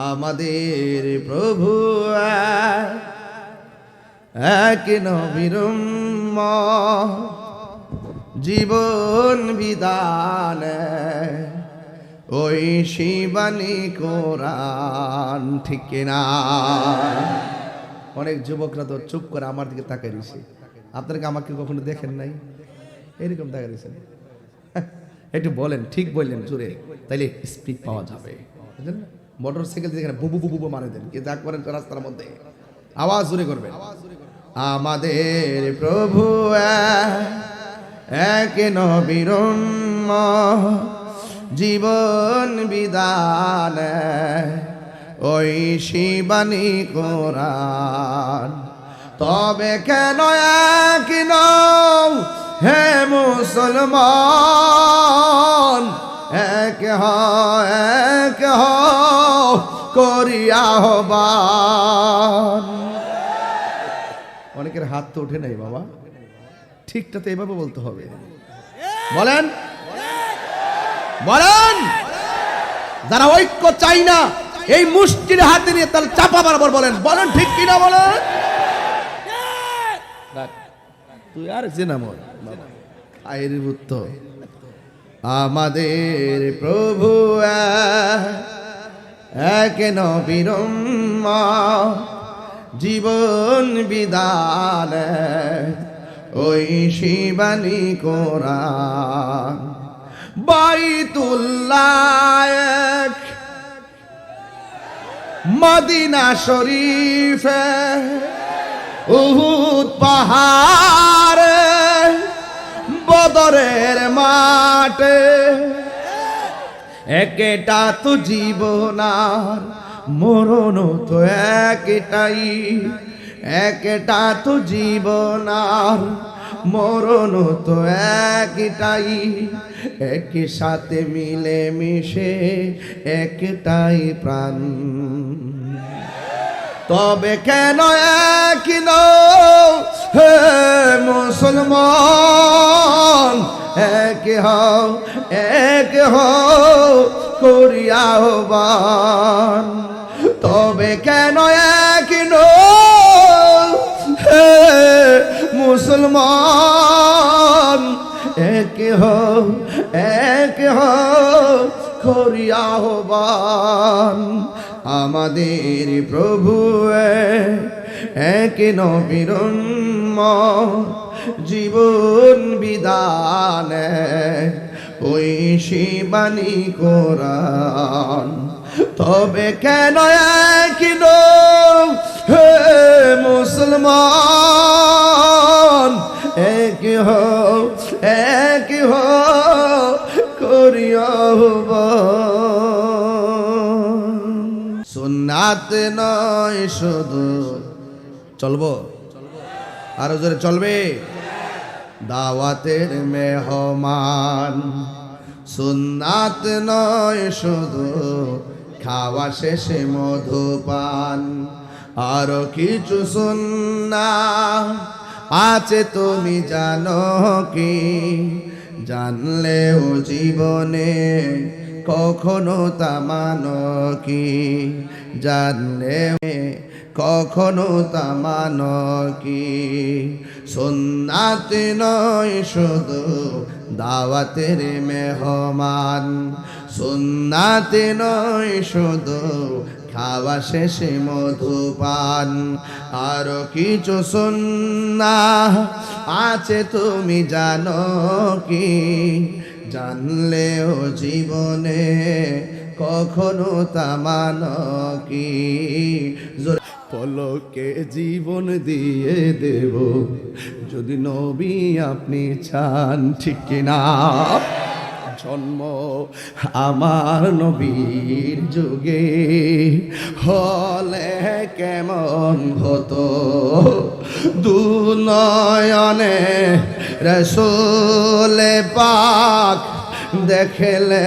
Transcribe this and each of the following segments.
আমাদের প্রভু এক, এক নবীর জীবন বিধান ওই শিবানী কোরআন ঠিক না অনেক যুবকরা তো চুপ করে আমার দিকে তাকাই দিছে আপনারা আমাকে কখনো দেখেন নাই? এরকম তাকাই দিয়েছেন একটু বলেন ঠিক বললেন জোরে তাইলে স্পিড পাওয়া যাবে। বুঝলেন? মোটর সাইকেল যেখানে বুবু বুবু মারে দেন। কি যা করেন রাস্তার মধ্যে। আওয়াজ জোরে করবেন। আমাদের প্রভু এক, নবীর জীবন বিধান ওই শিবানী কোরআন। তবে কেন এক হে মুসলমান? এক হ এক হ করিয়া হবান অনেকের হাত তো ওঠে নাই বাবা। ঠিকটা তো এভাবে বলতে হবে। বলেন। বলেন। যারা ঐক্য চাই না, এই মুষ্টির হাতে নিয়ে তাহলে চাপা বারবার বলেন। বলেন ঠিক কিনা বলেন? তুই আর যে নাম আয়ের উত্তর আমাদের প্রভু এক নবীর জীবন বিদান ওই Shivani Quran. Baitullah Medina Sharif Uhud পাহাড়ে বদরের মাঠে একেটা তো জীবনার, মরণ তো একটাই। একটা তো জীবনার, মরণ তো একটাই। একই সাথে মিলে মিশে একটাই প্রাণ। তবে কেন এক নও হে মুসলমান এক হও এক হও করিয়া হবান তবে কেন এক হে মুসলমান এক হও এক হও করিয়া হবান আমাদের প্রভু এক নবীর জীবন বিদান ওই শিবানী কোরআন। তবে কেন এক হে মুসলমান? এক হও এক হও করিয়া সুন্নাত নয় শুধু। চলবো? আরও জোরে চলবে? দাওয়াতের মেহমান। সুন্নাত নয় শুধু, খাওয়া শেষে মধুপান। আরও কিছু সুন্না আছে, তুমি জানো কি? জানলেও জীবনে কখনো তা মানো কি? জানলে কখনো তামান কি সুন্নাত নয় শুধু দাওয়াতের মেহমান। সুন্নাত নয় শুধু খাওয়া শেষে মধুপান আরও কিছু সুন্না আছে তুমি জানো কি? জানলেও জীবনে কখনো তামান কি? পলকে জীবন দিয়ে দেব, যদি নবী আপনি চান ঠিক কিনা? জন্ম আমার নবীর যুগে হলে কেমন হতো? দু নয়নে রসোলে পাক দেখলে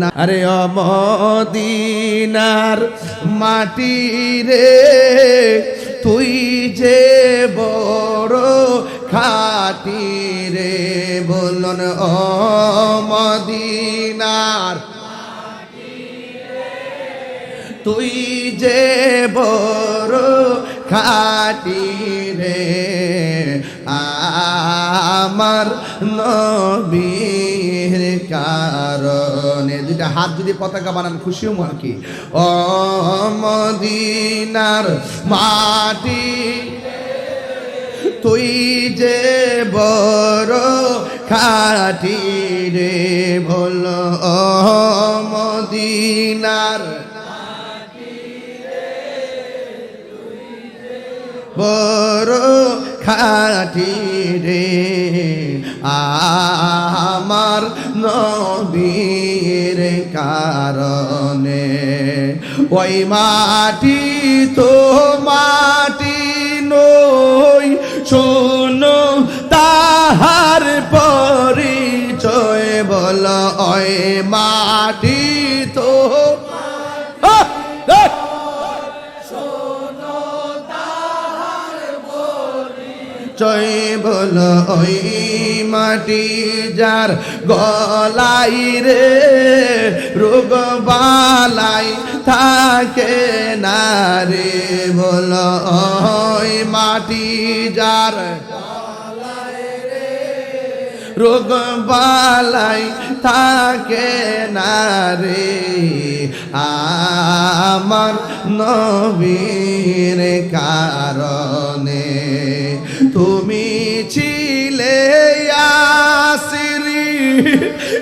না। আরে অমদিনার মাটি রে, তুই যে বড় খাটি রে, বলন অমদিনার তুই যে বড় খাটি রে, আমার নবীর দুইটা হাত যদি পতাকা বানান খুশি হম আর কি মদিনার মাটি, তুই যে বড় খাটি রে ভোল মদিনার বড় খাটি রে। আমার নবীর কারণে। ওই মাটি তো মাটি নই শোনো তাহার পরিচয় বল ওই মাটি জয় বল ওই মাটি যার গলাই রে, রোগ বালাই থাকে না রে। বল ওই মাটি যার রোগ বালাই থাকে না রে। আমার নবীর কারণে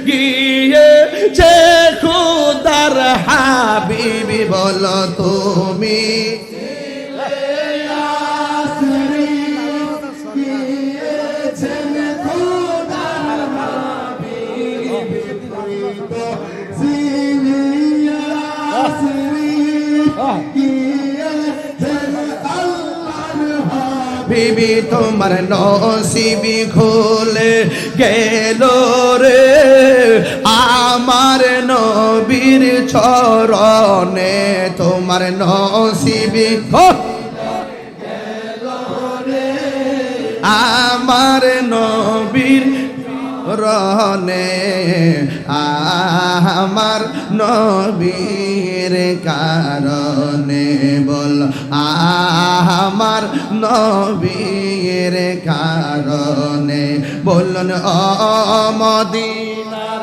গিয়ে যে খুদার হাবিবি বলো তুমি। বিবি তোমার নসিবি খুলে গেল রে। আমার নবীর চরণে তোমার নসিবি আমার নবীর রনে আমার নবীর কারণে নবীর কারণে বলুন অমদিনার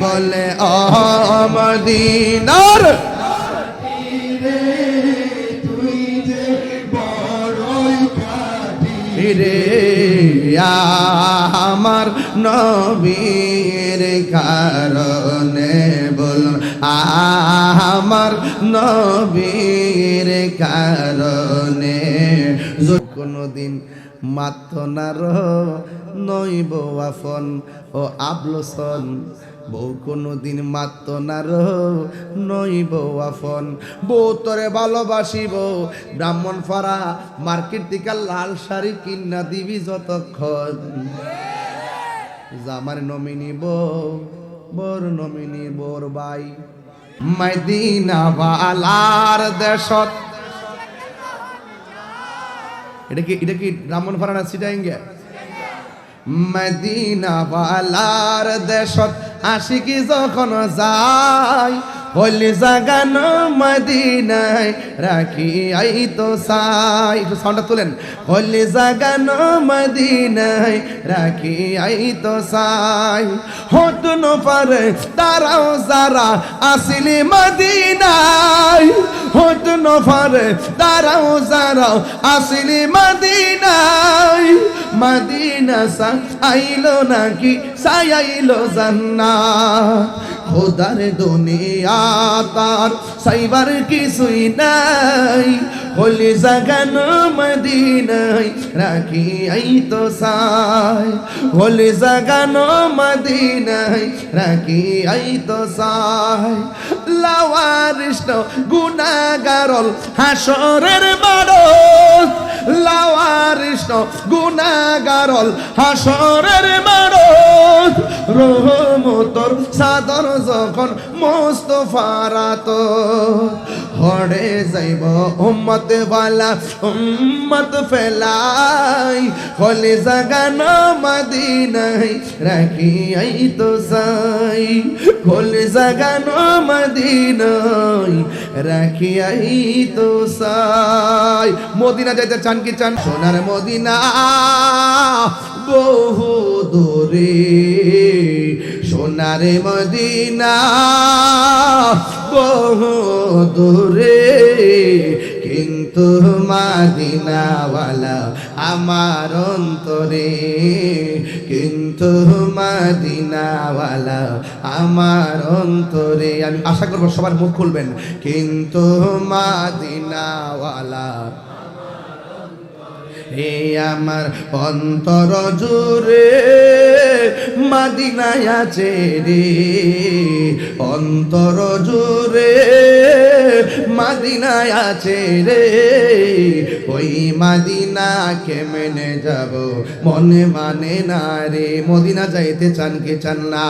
বলে অমদিনার রে আমার নবীর কারণে আমার নবীর কারণে কোনদিন মাত না নইব আফন ও আবলোসন। বউ কোনদিন মাত না নইব আফন বউ তোরে ভালোবাসিব ব্রাহ্মণ ফারা মার্কেট থেকে লাল শাড়ি কিনা দিবি যতক্ষণ। জামার নমিনি বউ বর নমিনি বোর বাই। মদিনা বালার দেশত। এটা কি এটা কি ব্রাহ্মণ ফারানা সিটাইঙ্গে মদিনা বালার দেশত আশিকি যখন যায় হলি জাগানো মদিনায় রাখি আই তো সাই একটু সাউন্ডটা তুলেন। হলি জাগানো মদিনায় রাখি আই তো সাই হতন পারে তারাও যারা আসিলি মদিনায় হতন পারে তারাও যারা আসিলি মদিনায়। মদিনা সা আইলো নাকি সাই আইলো জান্না খোদার দুনিয়া তার সাইবার কিছুই নাই। হলি জাগানো মদিনাই রাখি আই তো সাই। হলি জাগানো মদিনাই রাখি আই তো সাই। লাওয়ারিষ্ট গুনাগারল হাসরের মারল লাওয়ারিষ্ট গুনাগারল হাসরের মারল রহমতর সাদর যখন মোস্তফারাত হড়ে যাইব উম্মত বালা উম্মত ফেলাই হলে জাগানো মদিনাই রাখি আই তো সাই হলে জাগানো মদিনাই রাখি আই তো সাই মদিনা যাইতে চান কি চান? সোনার মদিনা বহু দূরে। সোনারে মদিনা বহু দূরে, কিন্তু মাদিনাওয়ালা আমার অন্তরে। কিন্তু মাদিনাওয়ালা আমার অন্তরে। আমি আশা করব সবার মুখ খুলবেন। কিন্তু মাদিনাওয়ালা হে আমার অন্তর জুড়ে মাদিনায় আছে রে। অন্তর জুড়ে মাদিনায় আছে রে। ওই মাদিনা কেমনে যাব? মনে মানে না রে। মদিনা যাইতে চান কি চান না?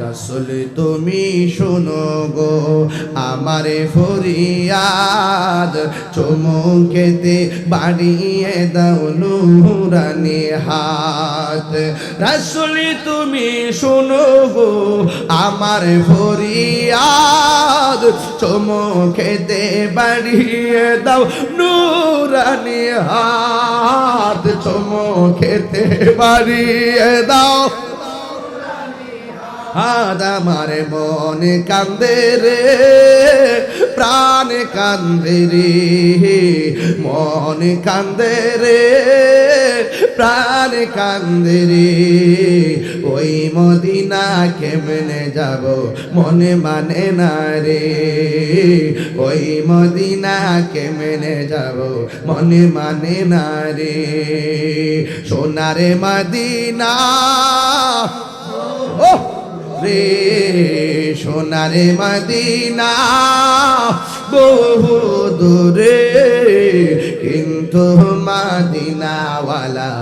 রসুল, তুমি শোনো গো, আমারে ফরিয়াদ চমকেতে বাড়িয়ে দাও নুরানি হাত। রসুল, তুমি শোনো গো, আমার ফরিয়াদ চমকেতে বাড়িয়ে দাও নুরানি হাত। চমকেতে বাড়িয়ে দাও আজ আমার মন কান্দে রে, প্রাণ কান্দে রে, মন কান্দে রে, প্রাণ কান্দে রে। ওই মদিনা কেমনে যাব মনে মানে না রে? ওই মদিনা কেমনে যাব মনে মানে না রে? সোনারে মদিনা ও রে, সোনারে মদিনা বহু দূরে, কিন্তু মাদিনাওয়ালা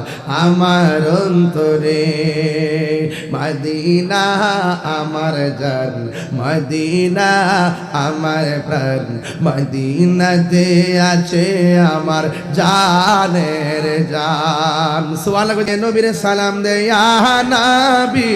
আমার অন্তরে। মদিনা আমার জান, মদিনা আমার প্রাণ, মদিনাতে আছে আমার জানের জান। সোয়ালা নবীর সালাম দেয়া নবী।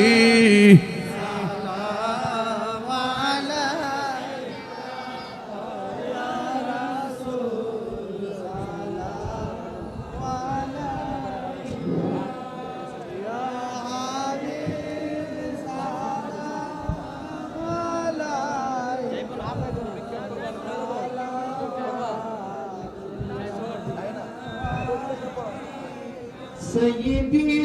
Seyyidi